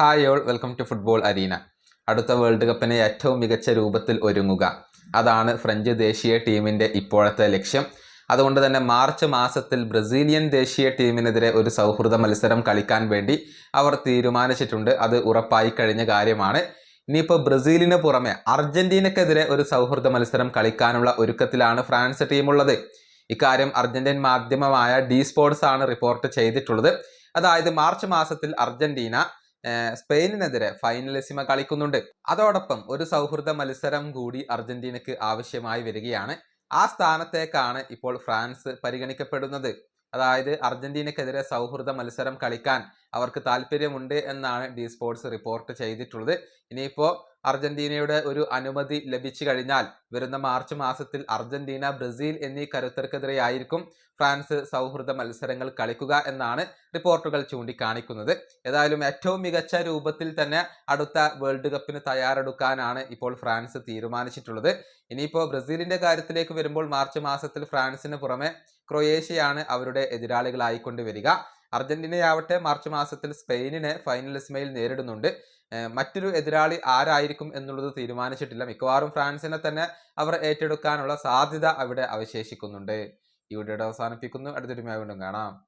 Hi all welcome to football arena അടുത്ത world കപ്പിന് ഏറ്റവും മികച്ച രൂപത്തിൽ ഒരുങ്ങുക. അതാണ് ഫ്രഞ്ച് ദേശീയ ടീമിന്റെ ഇപ്പോഴത്തെ ലക്ഷ്യം. അതുകൊണ്ട് തന്നെ മാർച്ച് മാസത്തിൽ ബ്രസീലിയൻ ദേശീയ ടീമിനെതിരെ ഒരു സൗഹൃദ മത്സരം കളിക്കാൻ വേണ്ടി അവർ തീരുമാനിച്ചിട്ടുണ്ട്. അത് ഉറപ്പായി കഴിഞ്ഞ കാര്യമാണ്. ഇനിയിപ്പോൾ ബ്രസീലിന് പുറമെ അർജന്റീനക്കെതിരെ ഒരു സൗഹൃദ മത്സരം കളിക്കാനുള്ള ഒരുക്കത്തിലാണ് ഫ്രാൻസ് ടീമുള്ളത് ഇക്കാര്യം അർജന്റീൻ മാധ്യമമായ ഡി സ്പോർട്സ് ആണ് റിപ്പോർട്ട് ചെയ്തിട്ടുള്ളത്. അതായത് മാർച്ച് മാസത്തിൽ അർജന്റീന സ്പെയിനിനെതിരെ ഫൈനലിസിമ കളിക്കുന്നുണ്ട്. അതോടൊപ്പം ഒരു സൗഹൃദ മത്സരം കൂടി അർജന്റീനക്ക് ആവശ്യമായി വരികയാണ്. ആ സ്ഥാനത്തേക്കാണ് ഇപ്പോൾ ഫ്രാൻസ് പരിഗണിക്കപ്പെടുന്നത്. അതായത് അർജന്റീനക്കെതിരെ സൗഹൃദ മത്സരം കളിക്കാൻ അവർക്ക് താല്പര്യമുണ്ട് എന്നാണ് ഡി സ്പോർട്സ് റിപ്പോർട്ട് ചെയ്തിട്ടുള്ളത്. ഇനിയിപ്പോൾ അർജന്റീനയുടെ ഒരു അനുമതി ലഭിച്ചു കഴിഞ്ഞാൽ വരുന്ന മാർച്ച് മാസത്തിൽ അർജന്റീന ബ്രസീൽ എന്നീ കരുത്തർക്കെതിരെയായിരിക്കും ഫ്രാൻസ് സൗഹൃദ മത്സരങ്ങൾ കളിക്കുക എന്നാണ് റിപ്പോർട്ടുകൾ ചൂണ്ടിക്കാണിക്കുന്നത്. ഏതായാലും ഏറ്റവും മികച്ച രൂപത്തിൽ തന്നെ അടുത്ത വേൾഡ് കപ്പിന് തയ്യാറെടുക്കാനാണ് ഇപ്പോൾ ഫ്രാൻസ് തീരുമാനിച്ചിട്ടുള്ളത്. ഇനിയിപ്പോൾ ബ്രസീലിന്റെ കാര്യത്തിലേക്ക് വരുമ്പോൾ മാർച്ച് മാസത്തിൽ ഫ്രാൻസിന് പുറമെ ക്രൊയേഷ്യയാണ് അവരുടെ എതിരാളികളായിക്കൊണ്ട് വരിക. അർജന്റീനയാവട്ടെ മാർച്ച് മാസത്തിൽ സ്പെയിനിനെ ഫൈനലിസ്മയിൽ നേരിടുന്നുണ്ട്. മറ്റൊരു എതിരാളി ആരായിരിക്കും എന്നുള്ളത് തീരുമാനിച്ചിട്ടില്ല. മിക്കവാറും ഫ്രാൻസിനെ തന്നെ അവർ ഏറ്റെടുക്കാനുള്ള സാധ്യത അവിടെ അവശേഷിക്കുന്നുണ്ട്. ഈ വീഡിയോയുടെ അവസാനിപ്പിക്കുന്നു. അടുത്തൊരു വീണ്ടും കാണാം.